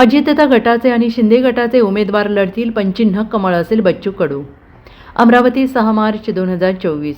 अजितदादा गटाचे आणि शिंदे गटाचे उमेदवार लढतील पंचिन्ह कमळ असेल बच्चू कडू अमरावती सहा मार्च दोन हजार चोवीस.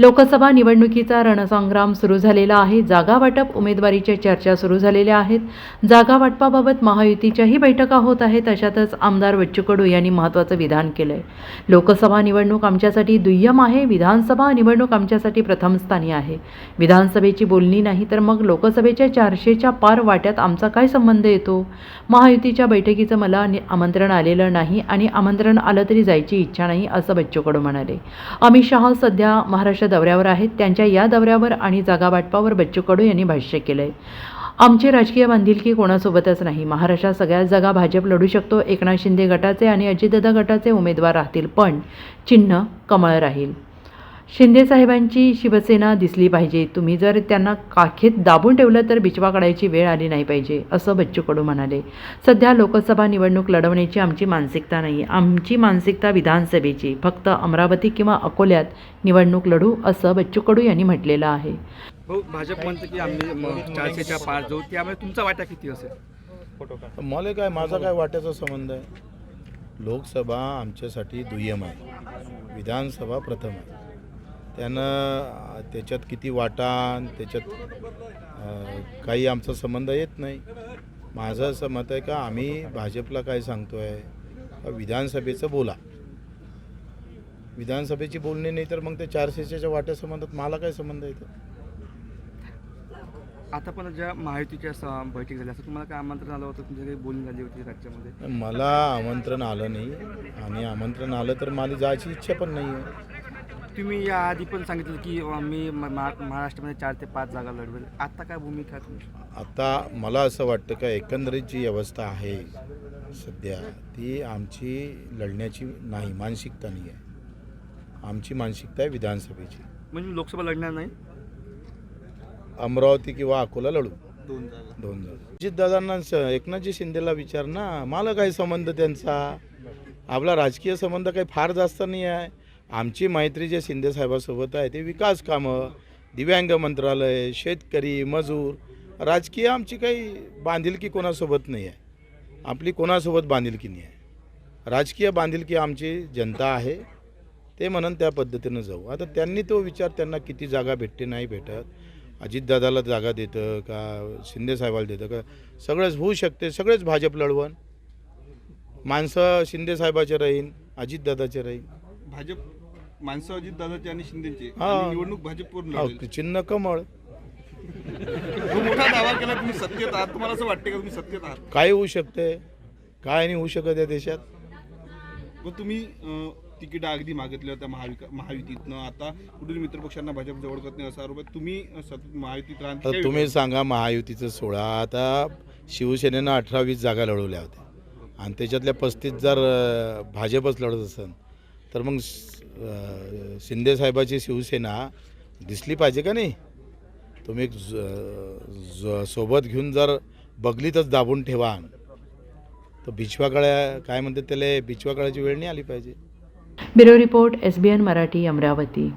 लोकसभा निवडणुकीचा रणसंग्राम सुरू झालेला आहे. जागा वाटप उमेदवारीच्या चर्चा सुरू झालेल्या आहेत. जागा वाटपाबाबत महायुतीच्याही बैठका होत आहेत अशातच आमदार बच्चू कडू यांनी महत्त्वाचं विधान केलं आहे लोकसभा निवडणूक आमच्यासाठी दुय्यम आहे. विधानसभा निवडणूक आमच्यासाठी प्रथमस्थानी आहे. विधानसभेची बोलणी नाही तर मग लोकसभेच्या चारशेच्या पार वाट्यात आमचा काय संबंध येतो? महायुतीच्या बैठकीचं मला नि- आमंत्रण आलेलं नाही आणि आमंत्रण आलं तरी जायची इच्छा नाही असं बच्चू कडू म्हणाले. अमित शहा सध्या महाराष्ट्र दौऱ्यावर आहेत. त्यांच्या या दौऱ्यावर आणि जागा वाटपावर बच्चू कडू यांनी भाष्य केलं आहे आमची राजकीय बांधिलकी कोणासोबतच नाही. महाराष्ट्रात सगळ्याच जागा भाजप लढू शकतो. एकनाथ शिंदे गटाचे आणि अजितदादा गटाचे उमेदवार राहतील. पण चिन्ह कमळ राहील. शिंदे साहेबांची शिवसेना दिसली पाहिजे. तुम्ही जर त्यांना काखेत दाबून ठेवलं तर बिचवा काढायची वेळ आली नाही पाहिजे असं बच्चू कडू म्हणाले. सध्या लोकसभा निवडणूक लढवण्याची आमची मानसिकता नाही. आमची मानसिकता विधानसभेची. फक्त अमरावती किंवा अकोल्यात निवडणूक लढू असं बच्चू कडू यांनी म्हटलेलं आहे. भाजप म्हणतं की आम्ही म- चारशेच्या पार जाऊ. त्यामुळे तुमचा वाटा किती असेल? मला काय माझा काय वाट्याचा संबंध आहे? लोकसभा आमच्यासाठी दुय्यम आहे. विधानसभा प्रथम आहे. त्यानं त्याच्यात किती वाटा त्याच्यात काही आमचा संबंध येत नाही. माझं असं मत आहे का आम्ही भाजपला काय सांगतो आहे विधानसभेचं बोला. विधानसभेची बोलणी नाही तर मग ते चारशेच्या वाट्या संबंधात मला काय संबंध येतो आता पण ज्या महायुतीच्या स- बैठक झाल्या असं तुम्हाला काय आमंत्रण आलं होतं? तुमच्या काही बोलणी झाली होती राज्यामध्ये. मला आमंत्रण आलं नाही. आणि आमंत्रण आलं तर मला जायची इच्छा पण नाही आहे तुम्ही या आधी पण सांगितलं की अं, मी म- महा- महाराष्ट्रामध्ये चार ते पाच जागा लढवेल. आता काय भूमिका आहे तुमची? आता मला असं वाटतं का एकंदरीत जी अवस्था आहे सध्या ती आमची लढण्याची नाही मानसिकता नाही आहे. आमची मानसिकता आहे विधानसभेची. म्हणजे लोकसभा लढणार नाही? अमरावती किंवा अकोला लढू. दोन जागा. दोन जण अजितदादांना स- एकनाथजी शिंदेला विचार ना मला काय संबंध त्यांचा? आपला राजकीय संबंध काही फार जास्त नाही आहे. आमची मैत्री जे शिंदे साहेबासोबत आहे ते विकास कामं दिव्यांग मंत्रालय शेतकरी मजूर राजकीय आमची काही बांधिलकी कोणासोबत नाही आहे. आपली कोणासोबत बांधिलकी नाही आहे. राजकीय बांधिलकी आमची जनता आहे. ते म्हणून त्या पद्धतीनं जाऊ. आता त्यांनी तो विचार त्यांना किती जागा भेटते नाही भेटत. अजितदादाला जागा देतं का शिंदे साहेबाला देतं का? सगळंच होऊ शकते सगळेच भाजप लढवण. माणसं शिंदे साहेबाचे राहीन अजितदादाचे राहीन. भाजप माणसं अजित दादाची आणि शिंदेची. हा. निवडणूक भाजपवरून अहो, लढेल चिन्ह कमळ. जो मोठा दावा केला तुम्ही सत्तेत आहात. तुम्हाला असं वाटते का तुम्ही सत्तेत आहात? काय होऊ शकते. काय नाही होऊ शकत या देशात. मग तुम्ही अं, तिकीट अगदी मागितल्या होत्या महाविका महायुतीतनं. आता कुठून मित्रपक्षांना भाजप जवळ करत नाही असा आरोप आहे. तुम्ही अं, सतत महायुतीत राहता. आता तुम्ही सांगा महायुतीचं सोळा आता शिवसेनेनं अठरा वीस जागा लढवल्या होत्या. आणि त्याच्यातल्या पस्तीस जर अं, भाजपच लढत असेल तर मग शिंदेसाहेबाची शिवसेना दिसली पाहिजे का नाही? तुम्ही ज- ज- सोबत घेऊन जर बगलीतच दाबून ठेवा. तर बिछवाकळ्या काय म्हणतात त्याला बिछवाकळ्याची वेळ नाही आली पाहिजे. Bureau report S B N Marathi Amravati.